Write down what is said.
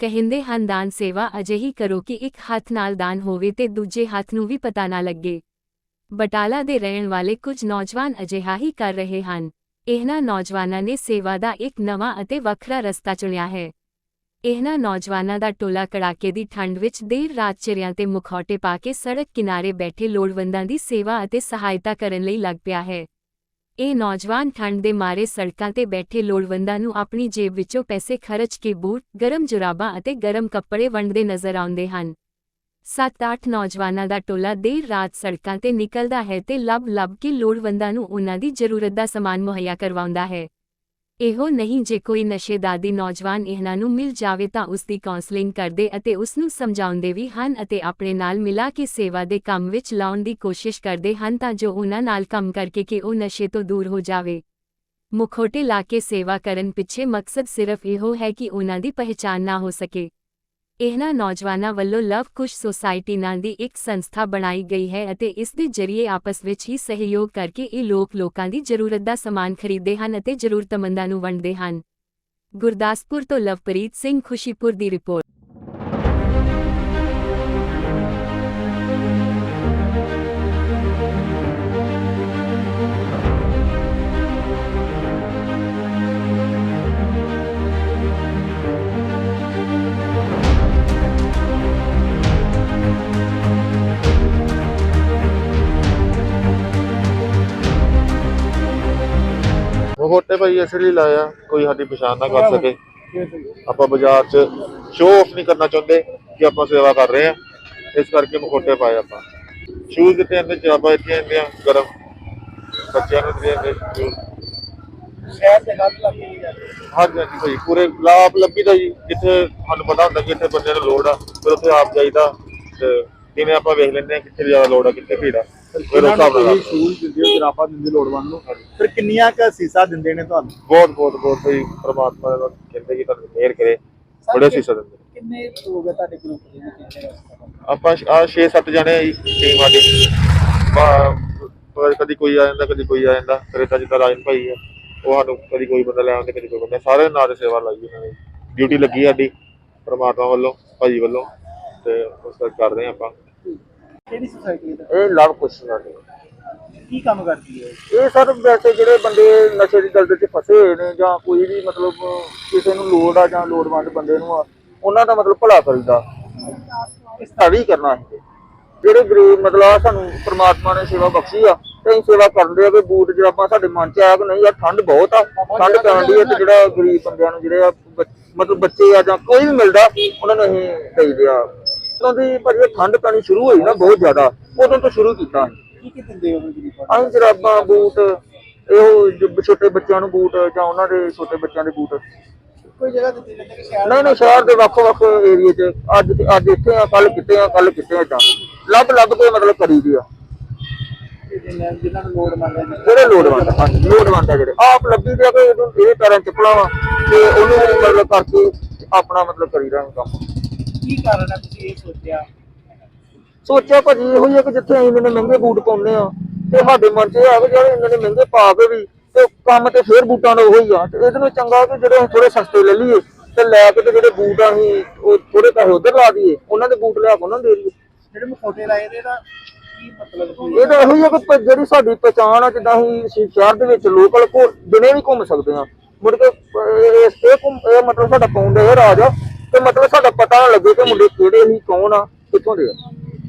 ਕਹਿੰਦੇ ਹਨ, ਦਾਨ ਸੇਵਾ ਅਜਿਹੀ ਕਰੋ ਕਿ ਇੱਕ ਹੱਥ ਨਾਲ ਦਾਨ ਹੋਵੇ ਤੇ ਦੂਜੇ ਹੱਥ ਨੂੰ ਵੀ ਪਤਾ ਨਾ ਲੱਗੇ। ਬਟਾਲਾ ਦੇ ਰਹਿਣ ਵਾਲੇ ਕੁਝ ਨੌਜਵਾਨ ਅਜਿਹਾ ਹੀ ਕਰ ਰਹੇ ਹਨ। ਇਹਨਾਂ ਨੌਜਵਾਨਾਂ ਨੇ ਸੇਵਾ ਦਾ ਇੱਕ ਨਵਾਂ ਅਤੇ ਵੱਖਰਾ ਰਸਤਾ ਚੁਣਿਆ ਹੈ। ਇਹਨਾਂ ਨੌਜਵਾਨਾਂ ਦਾ ਟੋਲਾ ਕੜਾਕੇ ਦੀ ਠੰਡ ਵਿੱਚ ਦੇਰ ਰਾਤ ਚਿਰਿਆਂ ਤੇ ਮੁਖੌਟੇ ਪਾ ਕੇ ਸੜਕ ਕਿਨਾਰੇ ਬੈਠੇ ਲੋੜਵੰਦਾਂ ਦੀ ਸੇਵਾ ਅਤੇ ਸਹਾਇਤਾ ਕਰਨ ਲਈ ਲੱਗ ਪਿਆ ਹੈ। ਇਹ ਨੌਜਵਾਨ ਠੰਡ ਦੇ ਮਾਰੇ ਸੜਕਾਂ ਤੇ ਬੈਠੇ ਲੋੜਵੰਦਾਂ ਨੂੰ ਆਪਣੀ ਜੇਬ ਵਿੱਚੋਂ ਪੈਸੇ ਖਰਚ ਕੇ ਬੂਟ, ਗਰਮ ਜੁਰਾਬਾਂ ਅਤੇ ਗਰਮ ਕੱਪੜੇ ਵੰਡਦੇ ਨਜ਼ਰ ਆਉਂਦੇ ਹਨ। 7-8 ਨੌਜਵਾਨਾਂ ਦਾ ਟੋਲਾ ਦੇਰ ਰਾਤ ਸੜਕਾਂ ਤੇ ਨਿਕਲਦਾ ਹੈ ਤੇ ਲੱਭ-ਲੱਭ ਕੇ ਲੋੜਵੰਦਾਂ ਨੂੰ ਉਨ੍ਹਾਂ ਦੀ ਜ਼ਰੂਰਤ ਦਾ ਸਮਾਨ ਮੁਹੱਈਆ ਕਰਵਾਉਂਦਾ ਹੈ। ਇਹੋ ਨਹੀਂ ਜੇ ਕੋਈ ਨਸ਼ੇ ਦਾਦੀ ਨੌਜਵਾਨ ਇਹਨਾਂ ਨੂੰ ਮਿਲ ਜਾਵੇ ਤਾਂ ਉਸ ਦੀ ਕਾਉਂਸਲਿੰਗ ਕਰਦੇ ਅਤੇ ਉਸ ਨੂੰ ਸਮਝਾਉਂਦੇ ਵੀ ਹਨ ਅਤੇ ਆਪਣੇ ਨਾਲ ਮਿਲਾ ਕੇ ਸੇਵਾ ਦੇ ਕੰਮ ਵਿੱਚ ਲਾਉਣ ਦੀ ਕੋਸ਼ਿਸ਼ ਕਰਦੇ ਹਨ ਤਾਂ ਜੋ ਉਹਨਾਂ ਨਾਲ ਕੰਮ ਕਰਕੇ ਕਿ ਉਹ ਨਸ਼ੇ ਤੋਂ ਦੂਰ ਹੋ ਜਾਵੇ। ਮੁਖੌਟੇ ਲਾ ਕੇ ਸੇਵਾ ਕਰਨ ਪਿੱਛੇ ਮਕਸਦ ਸਿਰਫ ਇਹੋ ਹੈ ਕਿ ਉਹਨਾਂ ਦੀ ਪਹਿਚਾਣ ਨਾ ਹੋ ਸਕੇ। ਇਹਨਾਂ ਨੌਜਵਾਨਾਂ ਵੱਲੋਂ ਲਵ ਕੁਸ਼ ਸੁਸਾਇਟੀ ਨਾਂ ਦੀ ਇੱਕ ਸੰਸਥਾ ਬਣਾਈ ਗਈ ਹੈ ਅਤੇ ਇਸ ਦੇ ਜ਼ਰੀਏ ਆਪਸ ਵਿੱਚ ਹੀ ਸਹਿਯੋਗ ਕਰਕੇ ਇਹ ਲੋਕ ਲੋਕਾਂ ਦੀ ਜ਼ਰੂਰਤ ਦਾ ਸਮਾਨ ਖਰੀਦਦੇ ਹਨ ਅਤੇ ਜ਼ਰੂਰਤਮੰਦਾਂ ਨੂੰ ਵੰਡਦੇ ਹਨ। ਗੁਰਦਾਸਪੁਰ ਤੋਂ ਲਵਪ੍ਰੀਤ ਸਿੰਘ ਖੁਸ਼ੀਪੁਰ ਦੀ ਰਿਪੋਰਟ। ਮੋਟੇ ਭਾਈ ਇਸ ਲਈ ਲਾਇਆ ਕੋਈ ਸਾਡੀ ਪਛਾਣ ਨਾ ਕਰ ਸਕੇ। ਆਪਾਂ ਬਾਜ਼ਾਰ 'ਚ ਸ਼ੋਅ ਆਫ ਨਹੀਂ ਕਰਨਾ ਚਾਹੁੰਦੇ ਕਿ ਆਪਾਂ ਸੇਵਾ ਕਰ ਰਹੇ ਆ ਇਸ ਕਰਕੇ ਮਖੋਟੇ ਪਾਏ ਆਪਾਂ। ਸ਼ੂਜ਼ ਕਿਤੇ ਆਂਦੇ ਜਰਾਬਾਂ ਇੱਥੇ ਆਂਦੀਆਂ ਗਰਮ। ਬੱਚਿਆਂ ਨੂੰ ਦੇ ਆਂਦੇ ਸ਼ਹਿਰ ਦੇ ਲੱਗ ਹੈ ਹਾਂਜੀ ਹਾਂਜੀ ਭਾਈ ਪੂਰੇ ਲਾਪ ਲੱਭੀ ਦਾ ਜੀ ਜਿੱਥੇ ਸਾਨੂੰ ਪਤਾ ਹੁੰਦਾ ਕਿ ਇੱਥੇ ਬੰਦੇ ਨੂੰ ਲੋੜ ਆ ਫਿਰ ਉੱਥੇ ਆਪ ਜਾਈਦਾ ਤੇ ਜਿਵੇਂ ਆਪਾਂ ਵੇਖ ਲੈਂਦੇ ਆ ਕਿੱਥੇ ਜ਼ਿਆਦਾ ਲੋੜ ਆ ਕਿੱਥੇ ਭੀੜ ਆ। ਫਿਰ ਉਸ ਹਿਸਾਬ ਨਾਲ ਸ਼ੂਜ਼ ਦਿੰਦੇ ਹੋ ਜਰਾਬਾਂ ਦਿੰਦੇ ਲੋੜਵੰਦ ਨੂੰ। ਫਿਰ ਕਿੰਨੀਆਂ ਕ ਸੀਸਾ ਦਿੰਦੇ ਨੇ ਤੁਹਾਨੂੰ? ਬਹੁਤ ਬਹੁਤ ਬਹੁਤ ਭਾਈ ਪ੍ਰਮਾਤਮਾ ਦਾ ਕਹਿੰਦੇ ਕਿ ਤੁਹਾਨੂੰ ਮਿਹਰ ਕਰੇ ਬੜੇ ਸੀਸਾ ਦਿੰਦੇ ਕਿੰਨੇ ਲੋਕ ਹੈ ਤੁਹਾਡੇ ਗਰੁੱਪ ਦੇ ਵਿੱਚ ਕਿੰਨੇ ਆਪਾਂ ਆ 6-7 ਜਣੇ ਆ ਜੀ ਟੀਮ ਸਾਡੀ। ਬਾ- ਪਰ ਕਦੀ ਕੋਈ ਆ ਜਾਂਦਾ ਕਦੀ ਕੋਈ ਆ ਜਾਂਦਾ। ਤਾਂ ਜਿੱਦਾਂ ਰਾਜਨ ਭਾਈ ਆ ਉਹ ਸਾਨੂੰ ਕਦੀ ਕੋਈ ਬੰਦਾ ਲੈ ਆਉਂਦੇ ਕਦੀ ਕੋਈ ਬੰਦਾ। ਸਾਰੇ ਨਾਲ ਦੇ ਸੇਵਾ ਲਾਈ ਉਹਨਾਂ ਨੇ। ਡਿਊਟੀ ਲੱਗੀ ਸਾਡੀ ਪ੍ਰਮਾਤਮਾ ਵੱਲੋਂ ਭਾਜੀ ਵੱਲੋਂ ਤੇ ਉਸ ਕਰਦੇ ਆ ਆਪਾਂ। ਕਿਹੜੀ ਸੁਸਾਇਟੀ ਦਾ ਇਹ ਲਵ ਕੁਸ਼ ਸਾਡੇ ਕੀ ਕੰਮ ਕਰਦੀ ਹੈ? ਇਹ ਸਰ ਵੈਸੇ ਜਿਹੜੇ ਬੰਦੇ ਨਸ਼ੇ ਦੀ ਦਲਦਲ 'ਚ ਫਸੇ ਹੋਏ ਨੇ ਜਾਂ ਕੋਈ ਵੀ ਮਤਲਬ ਕਿਸੇ ਨੂੰ ਲੋੜ ਆ ਜਾਂ ਲੋੜਵੰਦ ਬੰਦੇ ਨੂੰ ਆ ਉਹਨਾਂ ਦਾ ਮਤਲਬ ਭਲਾ ਕਰੀਦਾ। ਇਸ ਵੀ ਕਰਨਾ ਹੈ। ਜਿਹੜੇ ਗਰੀਬ ਮਤਲਬ ਆ ਸਾਨੂੰ ਪ੍ਰਮਾਤਮਾ ਨੇ ਸੇਵਾ ਬਖਸ਼ੀ ਆ ਤੇ ਅਸੀਂ ਸੇਵਾ ਕਰਦੇ ਆ ਕਿ ਬੂਟ ਜਰਾਬਾਂ ਸਾਡੇ ਮਨ 'ਚ ਆਇਆ ਕਿ ਨਹੀਂ ਯਾਰ ਠੰਡ ਬਹੁਤ ਆ ਠੰਡ ਪੈਣ ਦੀ ਤੇ ਜਿਹੜਾ ਗਰੀਬ ਬੰਦਿਆਂ ਨੂੰ ਜਿਹੜੇ ਆ ਮਤਲਬ ਬੱਚੇ ਆ ਜਾਂ ਕੋਈ ਵੀ ਮਿਲਦਾ ਉਹਨਾਂ ਨੂੰ ਅਸੀਂ ਦੇਈਦੇ ਆ। ਉਦੋਂ ਦੀ ਭਾਜੀ ਠੰਡ ਪੈਣੀ ਸ਼ੁਰੂ ਹੋਈ ਨਾ ਬਹੁਤ ਜ਼ਿਆਦਾ ਉਦੋਂ ਤੋਂ ਸ਼ੁਰੂ ਕੀਤਾ ਕੀ ਕੀ ਦਿੰਦੇ ਹੋ ਗਰੀਬਾਂ ਜਰਾਬਾਂ ਬੂਟ ਇਹੋ ਜੋ ਛੋਟੇ ਬੱਚਿਆਂ ਨੂੰ ਬੂਟ ਜਾਂ ਉਹਨਾਂ ਦੇ ਛੋਟੇ ਬੱਚਿਆਂ ਦੇ ਬੂਟ। ਕੋਈ ਜਗ੍ਹਾ ਦਿੱਤੀ ਜਾਂਦੀ ਕਿ ਸ਼ਹਿਰ ਨਹੀਂ ਨਹੀਂ ਸ਼ਹਿਰ ਦੇ ਵੱਖ-ਵੱਖ ਏਰੀਏ 'ਚ ਅੱਜ ਅੱਜ ਇੱਥੇ ਆ ਕੱਲ ਕਿਤੇ ਆ ਕੱਲ ਕਿਤੇ ਆ ਤਾਂ ਲੱਭ ਲੱਭ ਕੇ ਮਤਲਬ ਕਰੀ ਦੀ ਆ। ਦੇ ਜਿਨ੍ਹਾਂ ਜਿਨ੍ਹਾਂ ਨੂੰ ਲੋੜ ਮੰਗਦੇ ਨੇ। ਜਿਹੜੇ ਜਿਹੜੇ। ਆਪ ਲੱਭੀ ਦੇ ਕਿ ਇਹ ਪੈਰਾਂ ਚੱਪਲਾਂ ਵਾ ਤੇ ਉਹਨੂੰ ਮਤਲਬ ਕਰਕੇ ਆਪਣਾ ਮਤਲਬ ਕਰੀਦਾ ਅਸੀਂ ਕੰਮ। ਕੀ ਕਾਰਨ ਹੈ ਤੁਸੀਂ ਇਹ ਸੋਚਿਆ? ਸੋਚਿਆ ਭਾਜੀ ਇਹੋ ਹੀ ਕਿ ਜਿੱਥੇ ਅਸੀਂ ਇੰਨੇ ਮਹਿੰਗੇ ਬੂਟ ਪਾਉਂਦੇ ਆ ਤੇ ਸਾਡੇ ਮਨ 'ਚ ਇਹ ਆ ਕਿ ਜਿਹੜੇ ਇੰਨੇ ਮਹਿੰਗੇ ਪਾ ਕੇ ਵੀ ਤੇ ਕੰਮ ਤੇ ਫੇਰ ਬੂਟਾਂ ਦਾ ਉਹੀ ਆ। ਤੇ ਇਹਦੇ ਨੂੰ ਚੰਗਾ ਕਿ ਜਿਹੜੇ ਥੋੜੇ ਸਸਤੇ ਲੈ ਲਈਏ ਤੇ ਲੈ ਕੇ ਤੇ ਜਿਹੜੇ ਬੂਟ ਆ ਅਸੀਂ ਉਹ ਥੋੜੇ ਪੈਸੇ ਉਧਰ ਲਾ ਦਈਏ ਉਹਨਾਂ ਦੇ ਬੂਟ ਲਿਆ ਕੇ ਉਹਨਾਂ ਨੂੰ ਦੇ ਦਈਏ। ਜਿਹੜੇ ਮੁਖੌਟੇ ਲਾਏ ਨੇ ਦਾ ਕੀ ਮਤਲਬ ਇਹ ਤਾਂ ਇਹੋ ਹੀ ਆ ਕਿ ਪ- ਜਿਹੜੀ ਸਾਡੀ ਪਛਾਣ ਆ ਜਿੱਦਾਂ ਅਸੀਂ ਸ਼- ਸ਼ਹਿਰ ਦੇ ਵਿੱਚ ਲੋਕਲ ਕੋ ਦਿਨੇ ਵੀ ਘੁੰਮ ਸਕਦੇ ਆ ਮੁੜ ਕੇ ਅਹ, ਇਹ ਇਹ ਘੁੰਮ ਇਹ ਮਤਲਬ ਸਾਡਾ ਪਾਉਂਡ ਇਹ ਰਾਜ ਆ। ਤੇ ਮਤਲਬ ਸਾਡਾ ਪਤਾ ਨਾ ਲੱਗੇ ਕਿ ਮੁੰਡੇ ਕਿਹੜੇ ਸੀ ਕੌਣ ਆ, ਕਿੱਥੋਂ ਦੇ ਆ।